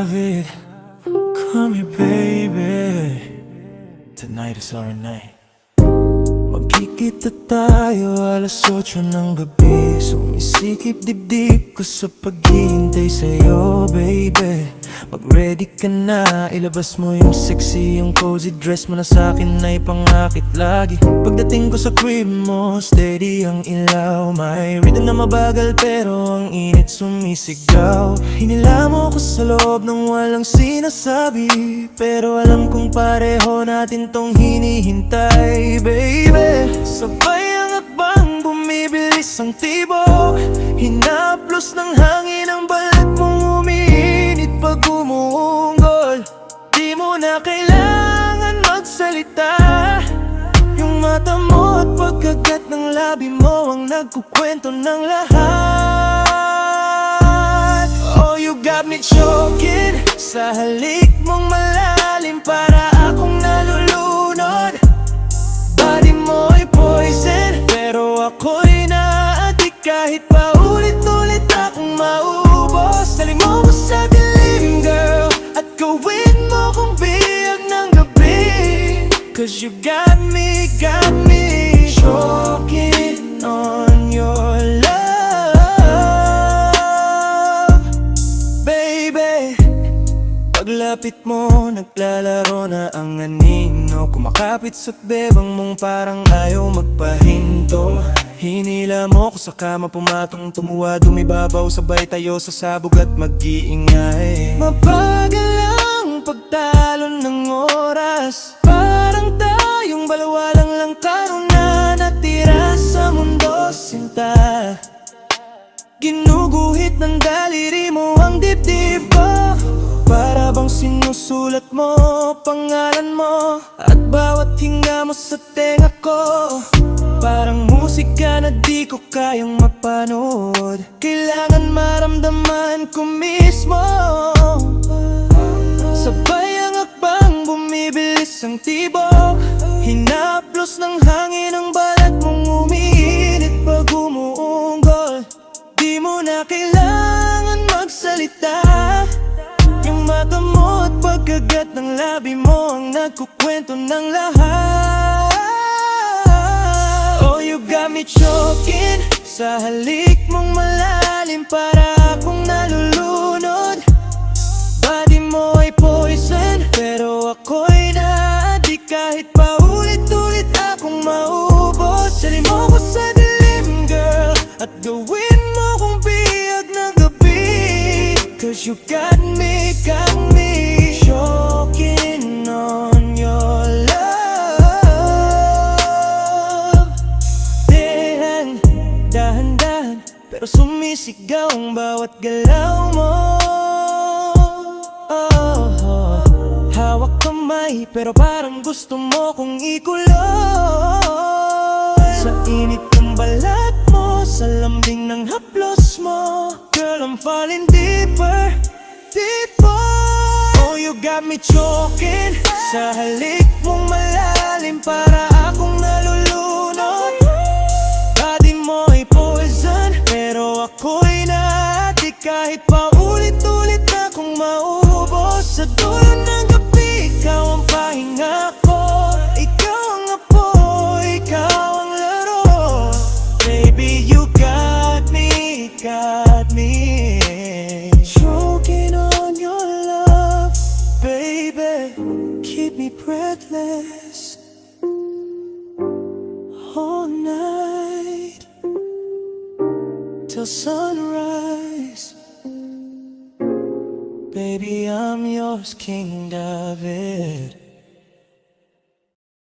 have it. Call me, baby. Tonight is our night. Magkikita tayo alas 8 ng gabi. Sumisikip dibdib ko sa paghihintay sa'yo baby. Mag-ready ka na, ilabas mo yung sexy Yung cozy dress mo na sa'kin ay pangakit lagi. Pagdating ko sa crib mo, steady ang ilaw. May rhythm na mabagal pero ang init sumisigaw. Hinila mo ko sa loob ng walang sinasabi. Pero alam kong pareho natin tong hinihintay baby bumibilis ang tibok Hinaplos ng hangin ang balat mong umiinit pag umuunggol. Di mo na kailangan magsalita. Yung mata mo at pagkagat ng labi mo Ang nagkukwento ng lahat. Oh, you got me choking Sa halik mong Kahit pa ulit-ulit akong maubos Dali mo ko sa dilim, girl. At gawin mo kong biyag ng gabi. Cause you got me, got me Choking on your love Baby. Paglapit mo, naglalaro na ang anino. Kumakapit sa bebang mong parang ayaw magpahinto Hinila mo ko sa kama, pumatong tumuwa Dumibabaw, sabay tayo sa sabog at mag-iingay. Mabagal ang pagtalon ng oras. Parang tayong balawalang lang karo na natira sa mundo sinta. Ginuguhit ng daliri mo ang dibdib ko. Para bang sinusulat mo pangalan mo At bawat hinga mo sa tenga ko Musika na di ko kayang mapanood. Kailangan maramdaman ko mismo. Sabay ang akbang bumibilis ang tibok. Hinaplos ng hangin ang balat mong umiinit pag umuunggol Di mo na kailangan magsalita. Yung mata mo at pagkagat ng labi mo Ang nagkukwento ng lahat Oh, you got me choking. Sa halik mong malalim Para akong nalulunod. Body mo ay poison Pero ako'y naadik Kahit pa ulit-ulit akong maubos Sali mo ko sa dilim, girl. At gawin mo kong biyag ng gabi. Cause you got me, sumisigaw ang bawat galaw mo. Oh, oh. Hawak kamay Pero parang gusto mo kong ikulong Sa init ng balat mo Sa lambing ng haplos mo. Girl, I'm falling deeper Deeper. Oh, you got me choking. Sa halik mong malalim Para Kahit pa ulit-ulit akong maubos Sa dulo ng gabi Ikaw ang pahinga ko. Ikaw ang apoy Ikaw ang laro. Baby, you got me Got me. Choking on your love Baby, keep me breathless all night till sunrise. Baby, I'm yours, King David.